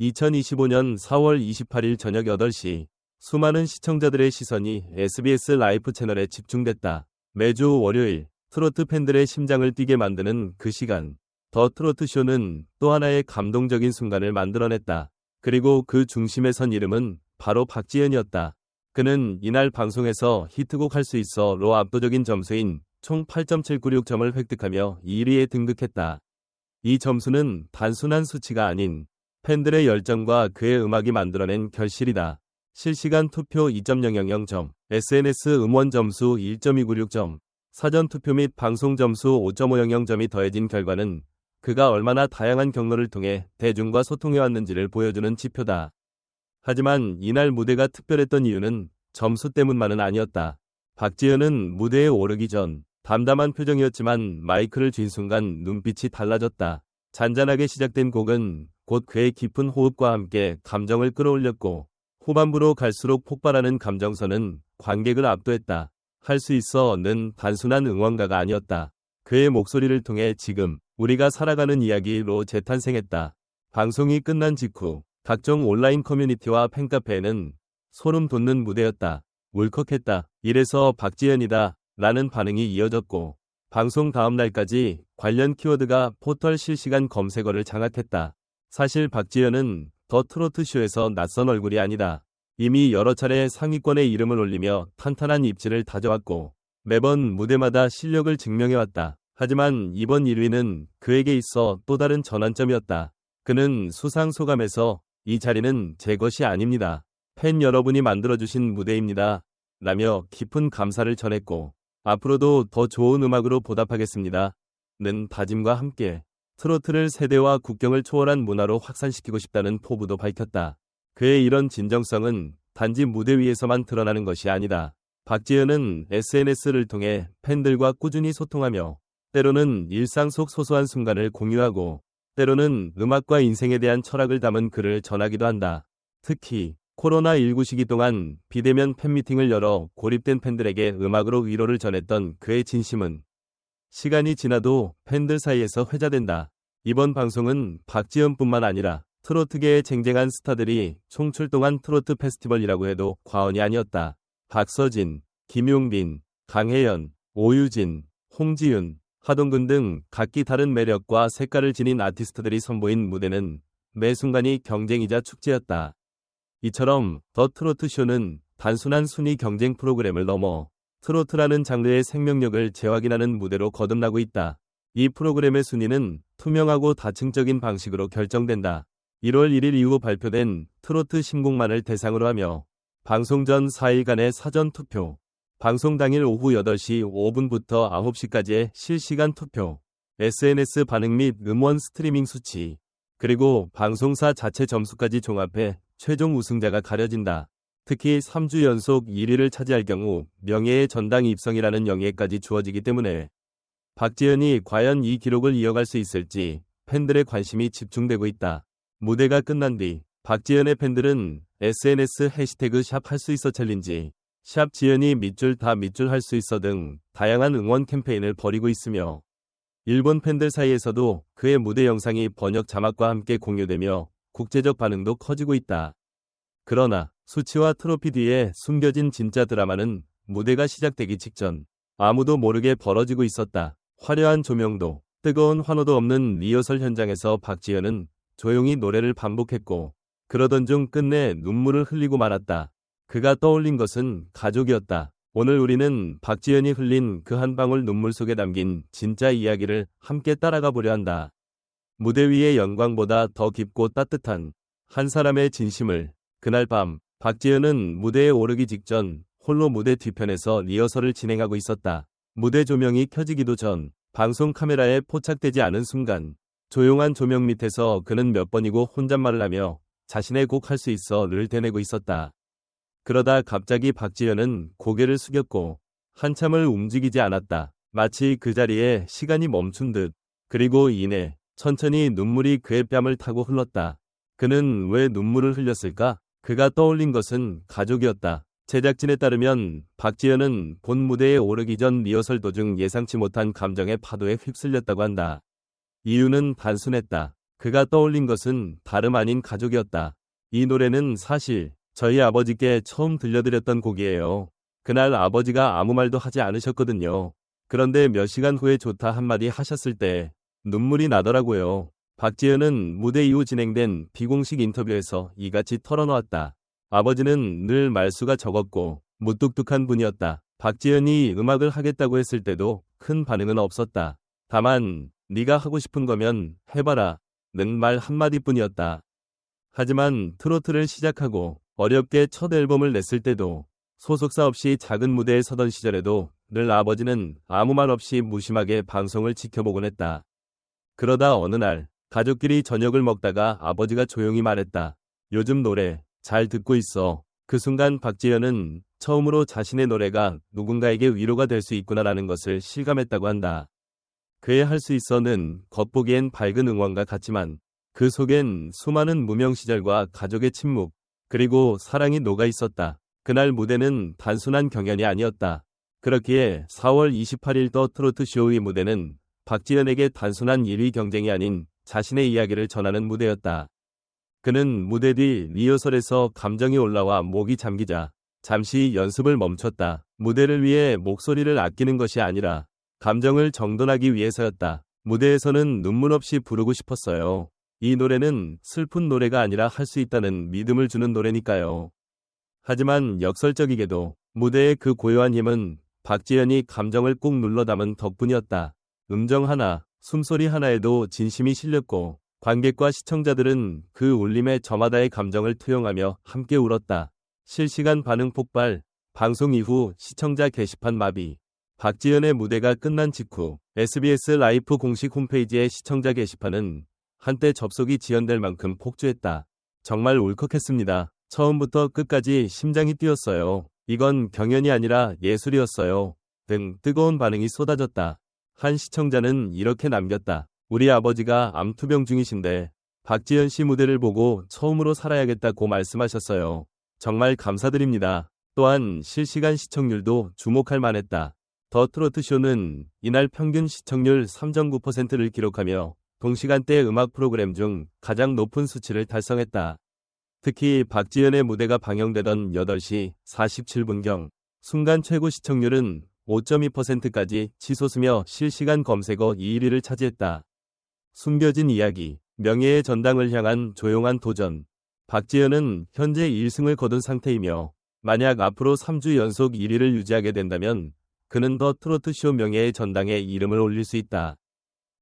2025년 4월 28일 저녁 8시 수많은 시청자들의 시선이 SBS 라이프 채널에 집중됐다. 매주 월요일 트로트 팬들의 심장을 뛰게 만드는 그 시간. 더 트로트 쇼는 또 하나의 감동적인 순간을 만들어냈다. 그리고 그 중심에 선 이름은 바로 박지현이었다. 그는 이날 방송에서 히트곡 할 수 있어 로 압도적인 점수인 총 8.796점을 획득하며 1위에 등극했다. 이 점수는 단순한 수치가 아닌 팬들의 열정과 그의 음악이 만들어낸 결실이다. 실시간 투표 2.000점, SNS 음원 점수 1.296점, 사전 투표 및 방송 점수 5.500점이 더해진 결과는 그가 얼마나 다양한 경로를 통해 대중과 소통해왔는지를 보여주는 지표다. 하지만 이날 무대가 특별했던 이유는 점수 때문만은 아니었다. 박지현은 무대에 오르기 전 담담한 표정이었지만 마이크를 쥔 순간 눈빛이 달라졌다. 잔잔하게 시작된 곡은 곧 그의 깊은 호흡과 함께 감정을 끌어올렸고 후반부로 갈수록 폭발하는 감정선은 관객을 압도했다. 할 수 있어는 단순한 응원가가 아니었다. 그의 목소리를 통해 지금 우리가 살아가는 이야기로 재탄생했다. 방송이 끝난 직후 각종 온라인 커뮤니티와 팬카페에는 소름 돋는 무대였다. 울컥했다. 이래서 박지현이다. 라는 반응이 이어졌고 방송 다음 날까지 관련 키워드가 포털 실시간 검색어를 장악했다. 사실 박지현은 더 트로트쇼에서 낯선 얼굴이 아니다. 이미 여러 차례 상위권에 이름을 올리며 탄탄한 입지를 다져왔고 매번 무대마다 실력을 증명해왔다. 하지만 이번 1위는 그에게 있어 또 다른 전환점이었다. 그는 수상 소감에서 이 자리는 제 것이 아닙니다. 팬 여러분이 만들어주신 무대입니다. 라며 깊은 감사를 전했고 앞으로도 더 좋은 음악으로 보답하겠습니다. 는 다짐과 함께 트로트를 세대와 국경을 초월한 문화로 확산시키고 싶다는 포부도 밝혔다. 그의 이런 진정성은 단지 무대 위에서만 드러나는 것이 아니다. 박지현은 SNS를 통해 팬들과 꾸준히 소통하며 때로는 일상 속 소소한 순간을 공유하고 때로는 음악과 인생에 대한 철학을 담은 글을 전하기도 한다. 특히 코로나19 시기 동안 비대면 팬미팅을 열어 고립된 팬들에게 음악으로 위로를 전했던 그의 진심은 시간이 지나도 팬들 사이에서 회자된다. 이번 방송은 박지현뿐만 아니라 트로트계의 쟁쟁한 스타들이 총출동한 트로트 페스티벌이라고 해도 과언이 아니었다. 박서진, 김용빈, 강혜연, 오유진, 홍지윤, 하동근 등 각기 다른 매력과 색깔을 지닌 아티스트들이 선보인 무대는 매 순간이 경쟁이자 축제였다. 이처럼 더 트로트 쇼는 단순한 순위 경쟁 프로그램을 넘어 트로트라는 장르의 생명력을 재확인하는 무대로 거듭나고 있다. 이 프로그램의 순위는 투명하고 다층적인 방식으로 결정된다. 1월 1일 이후 발표된 트로트 신곡만을 대상으로 하며 방송 전 4일간의 사전 투표, 방송 당일 오후 8시 5분부터 9시까지의 실시간 투표, SNS 반응 및 음원 스트리밍 수치, 그리고 방송사 자체 점수까지 종합해 최종 우승자가 가려진다. 특히 3주 연속 1위를 차지할 경우 명예의 전당 입성이라는 영예까지 주어지기 때문에 박지현이 과연 이 기록을 이어갈 수 있을지 팬들의 관심이 집중되고 있다. 무대가 끝난 뒤 박지현의 팬들은 SNS 해시태그 샵 할 수 있어 챌린지, 샵 지연이 밑줄 다 밑줄 할 수 있어 등 다양한 응원 캠페인을 벌이고 있으며 일본 팬들 사이에서도 그의 무대 영상이 번역 자막과 함께 공유되며 국제적 반응도 커지고 있다. 그러나 수치와 트로피 뒤에 숨겨진 진짜 드라마는 무대가 시작되기 직전 아무도 모르게 벌어지고 있었다. 화려한 조명도 뜨거운 환호도 없는 리허설 현장에서 박지현은 조용히 노래를 반복했고 그러던 중 끝내 눈물을 흘리고 말았다. 그가 떠올린 것은 가족이었다. 오늘 우리는 박지현이 흘린 그 한 방울 눈물 속에 담긴 진짜 이야기를 함께 따라가 보려 한다. 무대 위의 영광보다 더 깊고 따뜻한 한 사람의 진심을 그날 밤 박지현은 무대에 오르기 직전 홀로 무대 뒤편에서 리허설을 진행하고 있었다. 무대 조명이 켜지기도 전 방송 카메라에 포착되지 않은 순간 조용한 조명 밑에서 그는 몇 번이고 혼잣말을 하며 자신의 곡 할 수 있어를 되뇌고 있었다. 그러다 갑자기 박지현은 고개를 숙였고 한참을 움직이지 않았다. 마치 그 자리에 시간이 멈춘 듯. 그리고 이내 천천히 눈물이 그의 뺨을 타고 흘렀다. 그는 왜 눈물을 흘렸을까? 그가 떠올린 것은 가족이었다. 제작진에 따르면 박지현은 본 무대에 오르기 전 리허설 도중 예상치 못한 감정의 파도에 휩쓸렸다고 한다. 이유는 단순했다. 그가 떠올린 것은 다름 아닌 가족이었다. 이 노래는 사실 저희 아버지께 처음 들려드렸던 곡이에요. 그날 아버지가 아무 말도 하지 않으셨거든요. 그런데 몇 시간 후에 좋다 한마디 하셨을 때 눈물이 나더라고요. 박지현은 무대 이후 진행된 비공식 인터뷰에서 이같이 털어놓았다. 아버지는 늘 말수가 적었고 무뚝뚝한 분이었다. 박지현이 음악을 하겠다고 했을 때도 큰 반응은 없었다. 다만 네가 하고 싶은 거면 해봐라 는 말 한마디뿐이었다. 하지만 트로트를 시작하고 어렵게 첫 앨범을 냈을 때도 소속사 없이 작은 무대에 서던 시절에도 늘 아버지는 아무 말 없이 무심하게 방송을 지켜보곤 했다. 그러다 어느 날 가족끼리 저녁을 먹다가 아버지가 조용히 말했다. 요즘 노래 잘 듣고 있어. 그 순간 박지현은 처음으로 자신의 노래가 누군가에게 위로가 될 수 있구나라는 것을 실감했다고 한다. 그의 할 수 있어는 겉보기엔 밝은 응원과 같지만 그 속엔 수많은 무명 시절과 가족의 침묵, 그리고 사랑이 녹아 있었다. 그날 무대는 단순한 경연이 아니었다. 그렇기에 4월 28일 더 트로트 쇼의 무대는 박지현에게 단순한 1위 경쟁이 아닌 자신의 이야기를 전하는 무대였다. 그는 무대 뒤 리허설에서 감정이 올라와 목이 잠기자 잠시 연습을 멈췄다. 무대를 위해 목소리를 아끼는 것이 아니라 감정을 정돈하기 위해서였다. 무대에서는 눈물 없이 부르고 싶었어요. 이 노래는 슬픈 노래가 아니라 할 수 있다는 믿음을 주는 노래니까요. 하지만 역설적이게도 무대의 그 고요한 힘은 박지현이 감정을 꾹 눌러 담은 덕분이었다. 음정 하나, 숨소리 하나에도 진심이 실렸고 관객과 시청자들은 그 울림에 저마다의 감정을 투영하며 함께 울었다. 실시간 반응 폭발, 방송 이후 시청자 게시판 마비. 박지현의 무대가 끝난 직후 SBS 라이프 공식 홈페이지의 시청자 게시판은 한때 접속이 지연될 만큼 폭주했다. 정말 울컥했습니다. 처음부터 끝까지 심장이 뛰었어요. 이건 경연이 아니라 예술이었어요. 등 뜨거운 반응이 쏟아졌다. 한 시청자는 이렇게 남겼다. 우리 아버지가 암투병 중이신데 박지현 씨 무대를 보고 처음으로 살아야겠다고 말씀하셨어요. 정말 감사드립니다. 또한 실시간 시청률도 주목할 만했다. 더 트로트 쇼는 이날 평균 시청률 3.9%를 기록하며 동시간대 음악 프로그램 중 가장 높은 수치를 달성했다. 특히 박지현의 무대가 방영되던 8시 47분경 순간 최고 시청률은 5.2%까지 치솟으며 실시간 검색어 2위를 차지했다. 숨겨진 이야기, 명예의 전당을 향한 조용한 도전. 박지현은 현재 1승을 거둔 상태이며 만약 앞으로 3주 연속 1위를 유지하게 된다면 그는 더 트로트쇼 명예의 전당에 이름을 올릴 수 있다.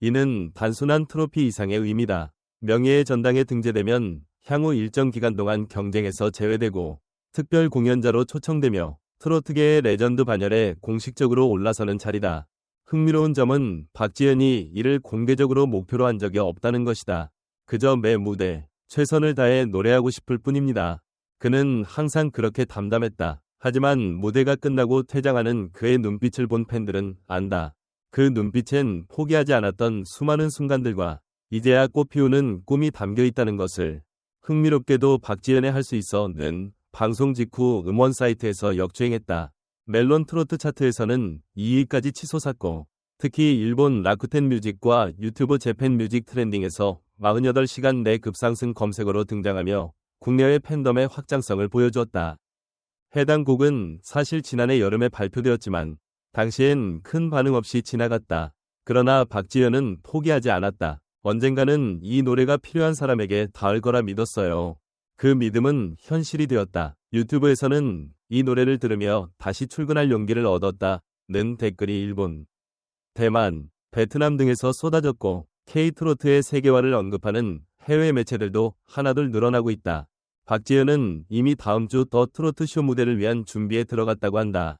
이는 단순한 트로피 이상의 의미다. 명예의 전당에 등재되면 향후 일정 기간 동안 경쟁에서 제외되고 특별 공연자로 초청되며 트로트계의 레전드 반열에 공식적으로 올라서는 자리다. 흥미로운 점은 박지현이 이를 공개적으로 목표로 한 적이 없다는 것이다. 그저 매 무대 최선을 다해 노래하고 싶을 뿐입니다. 그는 항상 그렇게 담담했다. 하지만 무대가 끝나고 퇴장하는 그의 눈빛을 본 팬들은 안다. 그 눈빛엔 포기하지 않았던 수많은 순간들과 이제야 꽃피우는 꿈이 담겨 있다는 것을 흥미롭게도 박지현의 할 수 있어는 방송 직후 음원 사이트에서 역주행했다. 멜론 트로트 차트에서는 2위까지 치솟았고 특히 일본 라쿠텐 뮤직과 유튜브 재팬 뮤직 트렌딩에서 48시간 내 급상승 검색어로 등장하며 국내외 팬덤의 확장성을 보여주었다. 해당 곡은 사실 지난해 여름에 발표되었지만 당시엔 큰 반응 없이 지나갔다. 그러나 박지현은 포기하지 않았다. 언젠가는 이 노래가 필요한 사람에게 닿을 거라 믿었어요. 그 믿음은 현실이 되었다. 유튜브에서는 이 노래를 들으며 다시 출근할 용기를 얻었다 는 댓글이 일본, 대만, 베트남 등에서 쏟아졌고 K-트로트의 세계화를 언급하는 해외 매체들도 하나둘 늘어나고 있다. 박지현은 이미 다음 주 더 트로트 쇼 무대를 위한 준비에 들어갔다고 한다.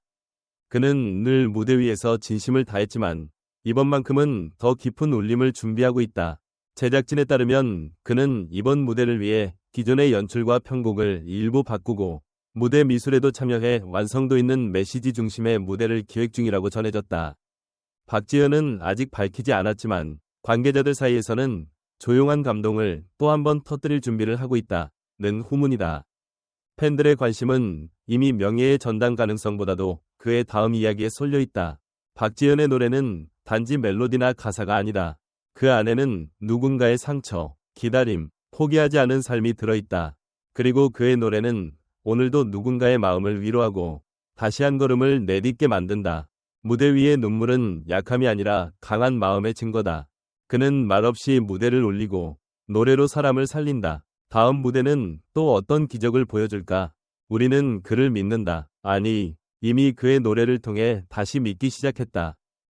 그는 늘 무대 위에서 진심을 다했지만 이번만큼은 더 깊은 울림을 준비하고 있다. 제작진에 따르면 그는 이번 무대를 위해 기존의 연출과 편곡을 일부 바꾸고 무대 미술에도 참여해 완성도 있는 메시지 중심의 무대를 기획 중이라고 전해졌다. 박지현은 아직 밝히지 않았지만 관계자들 사이에서는 조용한 감동을 또 한 번 터뜨릴 준비를 하고 있다는 후문이다. 팬들의 관심은 이미 명예의 전당 가능성보다도 그의 다음 이야기에 쏠려 있다. 박지현의 노래는 단지 멜로디나 가사가 아니다. 그 안에는 누군가의 상처, 기다림, 포기하지 않은 삶이 들어있다. 그리고 그의 노래는 오늘도 누군가의 마음을 위로하고 다시 한 걸음을 내딛게 만든다. 무대 위의 눈물은 약함이 아니라 강한 마음의 증거다. 그는 말없이 무대를 올리고 노래로 사람을 살린다. 다음 무대는 또 어떤 기적을 보여줄까? 우리는 그를 믿는다. 아니, 이미 그의 노래를 통해 다시 믿기 시작했다.